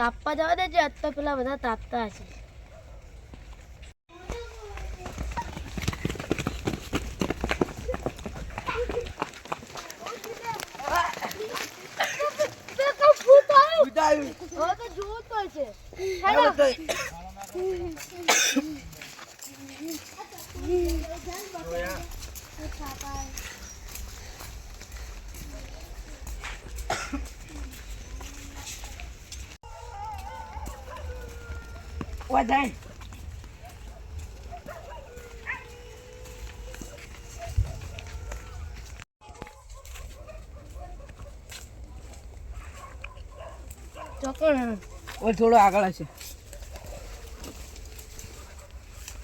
તાપવા જવા દેજે આજ તો પેલા બધા તાપતા હશે. તો જોવું જ પડશે. હવે đây. વધાય. થોડો આગળ હશે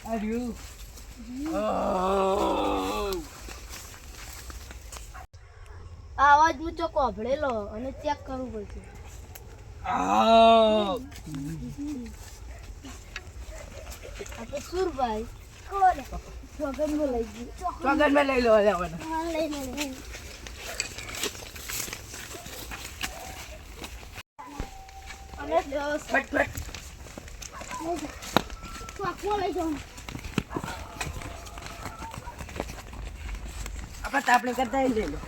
આ રહ્યું. આહ. આ અવાજ હું ચોક વાભળેલો અને ચેક કરવું પડશે. આપણે સુરભાઈ કોણ ચોકનમાં લઈ ગયું. ચોગન લઈ લો આવવાનું. લઈ લઈ ફટ ફટ. ચોકમાં લઈ જાઉં આપણે કરતા લઈ લો.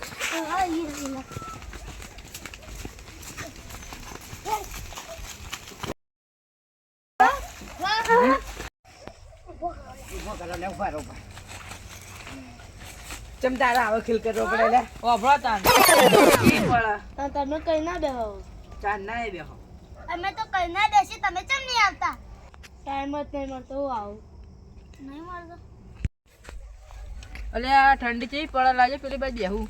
હા. કરો ને ઊભા રહો ચમ તારા આવો ખીલ કરવો પડે લે ઓભળો તાન તમે કઈ ના બેહો ચાન ના બેહો અમે તો કઈ ના બેસી તમે ચમ નહીં આવતા ટાઈમ જ નહીં મળતો હું આવું નહીં મળતો અલે આ ઠંડી ચેવી પડે લાગે? પેલી બાજુ બેહું.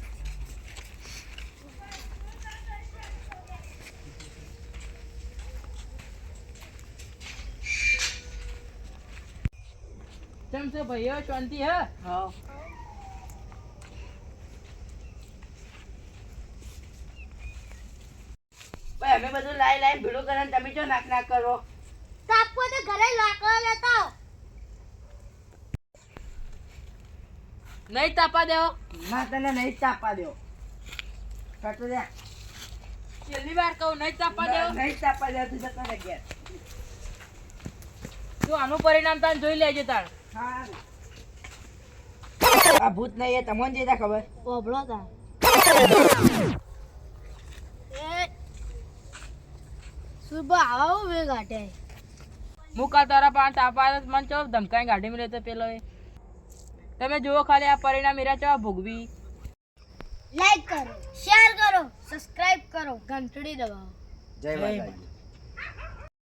કેમ છો ભાઈઓ? શાંતિ હે? હા. ભાઈ અમે બધું લાઈ લાઈ ભીડું કરે ને તમે જો નાક નાક કરો. તાપકો તો ઘરે લાકડો લેતા. નહીં તાપા દેવો. ના તને નહીં તાપા દેવો. કાટો દે છેલ્લી વાર કહું નહીં તાપા દેવો. નહીં તાપા દેવો તું જતો રહે ઘેર. તું આનું પરિણામ તાન જોઈ લેજે તાણ. આ ભૂત નહીં એ તમને જે ખબર. ઓભળો તા. સુબહ આવો વે ગાટે મુકા તારા પાંચ તાપા મને ચો ધમકાઈ ગાડી માં લેતો પેલો તમે જુઓ ખાલી આ પરિણામ એરા ચો ભોગવી. લાઈક કરો શેર કરો સબસ્ક્રાઇબ કરો ઘંટડી દબાવો. જય માતાજી.